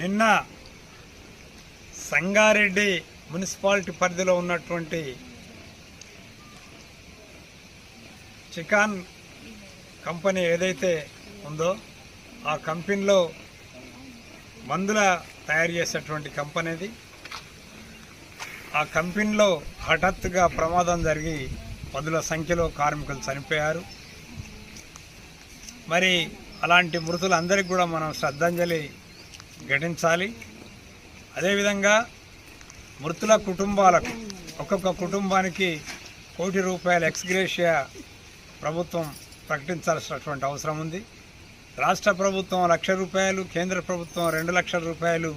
నిన్న సంగారెడ్డి మున్సిపాలిటీ పరిధిలో ఉన్నటువంటి చికాన్ కంపెనీ ఏదైతే ఉందో ఆ కంపెనీలో మందుల తయారు చేసేటువంటి కంపెనీది ఆ కంపెనీలో హఠాత్తుగా ప్రమాదం జరిగి పదుల సంఖ్యలో కార్మికులు చనిపోయారు. మరి అలాంటి మృతులందరికీ కూడా మనం శ్రద్ధాంజలి ఘటించాలి. అదేవిధంగా మృతుల కుటుంబాలకు ఒక్కొక్క కుటుంబానికి కోటి రూపాయల ఎక్స్గ్రేషియా ప్రభుత్వం ప్రకటించాల్సినటువంటి అవసరం ఉంది. రాష్ట్ర ప్రభుత్వం లక్ష రూపాయలు కేంద్ర ప్రభుత్వం రెండు లక్షల రూపాయలు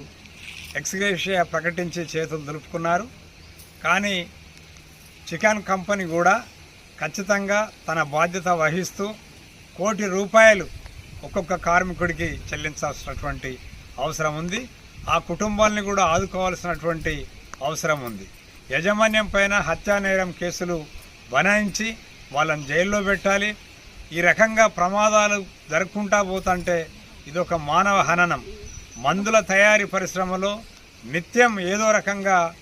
ఎక్స్గ్రేషియా ప్రకటించి చేతులు దులుపుకున్నారు. కానీ చికెన్ కంపెనీ కూడా ఖచ్చితంగా తన బాధ్యత వహిస్తూ కోటి రూపాయలు ఒక్కొక్క కార్మికుడికి చెల్లించాల్సినటువంటి అవసరం ఉంది. ఆ కుటుంబాలని కూడా ఆదుకోవాల్సినటువంటి అవసరం ఉంది. యజమాన్యం పైన హత్యా నేరం కేసులు బనాయించి వాళ్ళని జైల్లో పెట్టాలి. ఈ రకంగా ప్రమాదాలు జరుపుకుంటా పోతుంటే ఇదొక మానవ హననం. మందుల తయారీ పరిశ్రమలో నిత్యం ఏదో రకంగా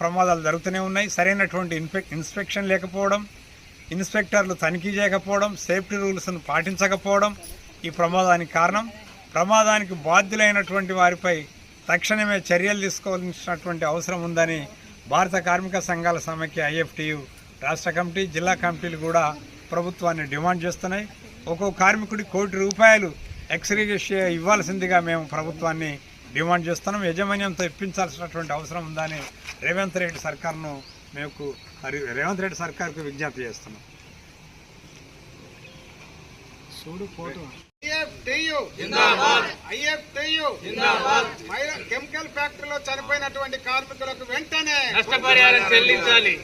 ప్రమాదాలు జరుగుతూనే ఉన్నాయి. సరైనటువంటి ఇన్స్పెక్షన్ లేకపోవడం ఇన్స్పెక్టర్లు తనిఖీ చేయకపోవడం సేఫ్టీ రూల్స్ను పాటించకపోవడం ఈ ప్రమాదానికి కారణం. ప్రమాదానికి బాధ్యులైనటువంటి వారిపై తక్షణమే చర్యలు తీసుకోవాల్సినటువంటి అవసరం ఉందని భారత కార్మిక సంఘాల సమైక్య ఐఎఫ్టియు రాష్ట్ర కమిటీ జిల్లా కమిటీలు కూడా ప్రభుత్వాన్ని డిమాండ్ చేస్తున్నాయి. ఒక్కో కార్మికుడి కోటి రూపాయలు ఎక్స్గ్రేషియా ఇవ్వాల్సిందిగా మేము ప్రభుత్వాన్ని డిమాండ్ చేస్తున్నాం. యజమాన్యంతో ఇప్పించాల్సినటువంటి అవసరం ఉందని రేవంత్ రెడ్డి సర్కార్ను మేము రేవంత్ రెడ్డి సర్కార్కు విజ్ఞప్తి చేస్తున్నాం. చూడు ఫోటో. ఐఎఫ్టియు. ఐఎఫ్టియు. కెమికల్ ఫ్యాక్టరీలో చనిపోయినటువంటి కార్మికులకు వెంటనే నష్టపరిహారం చెల్లించాలి.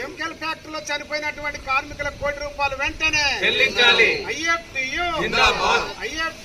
కెమికల్ ఫ్యాక్టరీలో చనిపోయినటువంటి కార్మికులకు కోటి రూపాయలు వెంటనే చెల్లించాలి. ఐఎఫ్టియు. ఐఎఫ్టియు.